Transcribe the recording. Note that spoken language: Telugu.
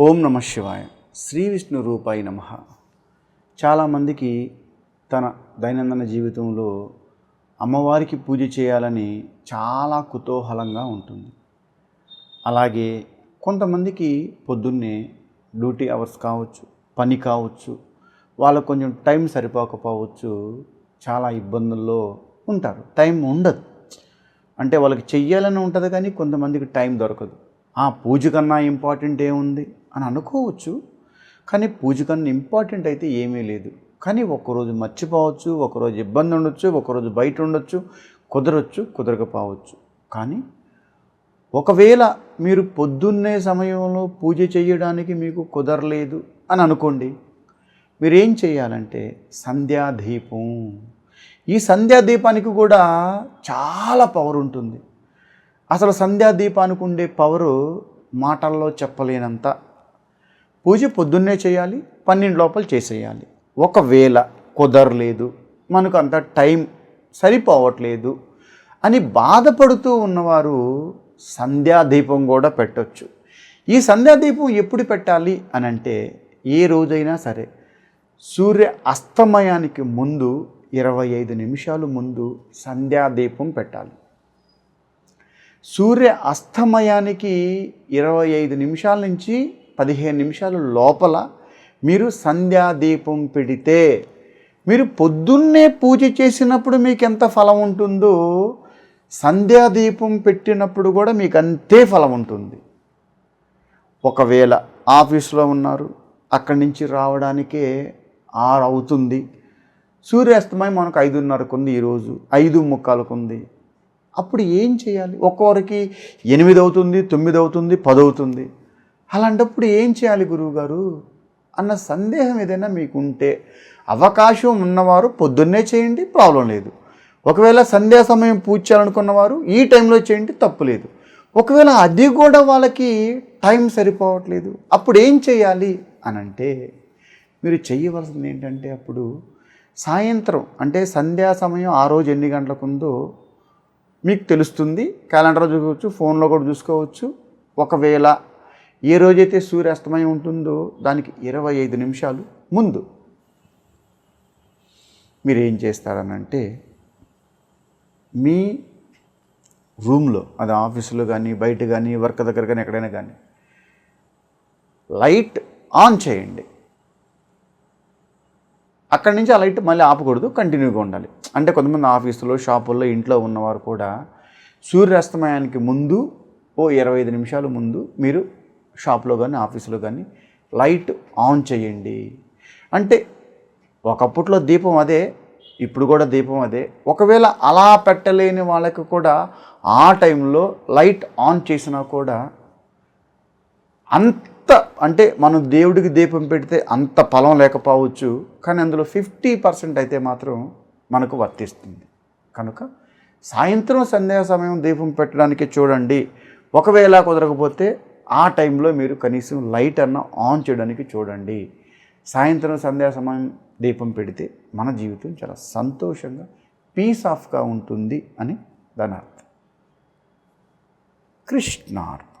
ఓం నమ శివాయ. శ్రీ విష్ణు రూపాయి నమ. చాలామందికి తన దైనందిన జీవితంలో అమ్మవారికి పూజ చేయాలని చాలా కుతూహలంగా ఉంటుంది. అలాగే కొంతమందికి పొద్దున్నే డ్యూటీ అవర్స్ కావచ్చు పని కావచ్చు వాళ్ళకు కొంచెం టైం సరిపోకపోవచ్చు చాలా ఇబ్బందుల్లో ఉంటారు. టైం ఉండదు. అంటే వాళ్ళకి చెయ్యాలని ఉంటుంది కానీ కొంతమందికి టైం దొరకదు. ఆ పూజ కన్నా ఇంపార్టెంట్ ఏముంది? అని అనుకోవచ్చు. కానీ పూజ కన్నా ఇంపార్టెంట్ అయితే ఏమీ లేదు. కానీ ఒకరోజు మర్చిపోవచ్చు ఒకరోజు ఇబ్బంది ఉండొచ్చు ఒకరోజు బయట ఉండొచ్చు కుదరొచ్చు కుదరకపోవచ్చు. కానీ ఒకవేళ మీరు పొద్దున్నే సమయంలో పూజ చేయడానికి మీకు కుదరలేదు అని అనుకోండి మీరేం చేయాలంటే సంధ్యాదీపం ఈ సంధ్యాదీపానికి కూడా చాలా పవర్ ఉంటుంది. అసలు సంధ్యాదీపానికి ఉండే పవరు మాటల్లో చెప్పలేనంత. పూజ పొద్దున్నే చేయాలి పన్నెండు లోపల చేసేయాలి. ఒకవేళ కుదరలేదు మనకు అంత టైం సరిపోవట్లేదు అని బాధపడుతూ ఉన్నవారు సంధ్యాదీపం కూడా పెట్టొచ్చు. ఈ సంధ్యాదీపం ఎప్పుడు పెట్టాలి అని అంటే ఏ రోజైనా సరే సూర్య అస్తమయానికి ముందు ఇరవై ఐదు నిమిషాలు ముందు సంధ్యాదీపం పెట్టాలి. సూర్య అస్తమయానికి ఇరవై ఐదు నిమిషాల నుంచి పదిహేను నిమిషాలు లోపల మీరు సంధ్యాదీపం పెడితే మీరు పొద్దున్నే పూజ చేసినప్పుడు మీకు ఎంత ఫలం ఉంటుందో సంధ్యాదీపం పెట్టినప్పుడు కూడా మీకు అంతే ఫలం ఉంటుంది. ఒకవేళ ఆఫీస్లో ఉన్నారు అక్కడి నుంచి రావడానికే ఆరు అవుతుంది. సూర్యాస్తమయం మనకు ఐదున్నరకు ఉంది ఈరోజు ఐదు ముక్కాలకు ఉంది అప్పుడు ఏం చేయాలి? ఒక్కొక్కరికి ఎనిమిది అవుతుంది తొమ్మిది అవుతుంది పది అవుతుంది. అలాంటప్పుడు ఏం చేయాలి గురువుగారు? అన్న సందేహం ఏదైనా మీకు ఉంటే అవకాశం ఉన్నవారు పొద్దున్నే చేయండి ప్రాబ్లం లేదు. ఒకవేళ సంధ్యా సమయం పూజ చేయాలనుకున్నవారు ఈ టైంలో చేయండి తప్పు లేదు. ఒకవేళ అది కూడా వాళ్ళకి టైం సరిపోవట్లేదు అప్పుడు ఏం చేయాలి? అని అంటే మీరు చేయవలసింది ఏంటంటే అప్పుడు సాయంత్రం అంటే సంధ్యా సమయం ఆ రోజు ఎన్ని గంటలకు ఉందో మీకు తెలుస్తుంది. క్యాలెండర్ చూసుకోవచ్చు ఫోన్లో కూడా చూసుకోవచ్చు. ఒకవేళ ఏ రోజైతే సూర్యాస్తమయం ఉంటుందో దానికి ఇరవై ఐదు నిమిషాలు ముందు మీరు ఏం చేస్తారనంటే మీ రూమ్లో అది ఆఫీసులో కానీ బయట కానీ వర్క్ దగ్గర కానీ ఎక్కడైనా కానీ లైట్ ఆన్ చేయండి. అక్కడి నుంచి ఆ లైట్ మళ్ళీ ఆపకూడదు కంటిన్యూగా ఉండాలి. అంటే కొంతమంది ఆఫీసులో షాపుల్లో ఇంట్లో ఉన్నవారు కూడా సూర్యాస్తమయానికి ముందు ఓ ఇరవై ఐదు నిమిషాలు ముందు మీరు షాప్లో కానీ ఆఫీసులో కానీ లైట్ ఆన్ చేయండి. అంటే ఒకప్పట్లో దీపం అదే ఇప్పుడు కూడా దీపం అదే. ఒకవేళ అలా పెట్టలేని వాళ్ళకి కూడా ఆ టైంలో లైట్ ఆన్ చేసినా కూడా అంత అంటే మనం దేవుడికి దీపం పెడితే అంత ఫలం లేకపోవచ్చు కానీ అందులో ఫిఫ్టీ పర్సెంట్ అయితే మాత్రం మనకు వర్తిస్తుంది. కనుక సాయంత్రం సంధ్యా సమయం దీపం పెట్టడానికి చూడండి. ఒకవేళ కుదరకపోతే ఆ టైంలో మీరు కనీసం లైట్ అన్న ఆన్ చేయడానికి చూడండి. సాయంత్రం సంధ్యా సమయం దీపం పెడితే మన జీవితం చాలా సంతోషంగా పీస్ ఆఫ్గా ఉంటుంది అని దాని అర్థం. కృష్ణార్థం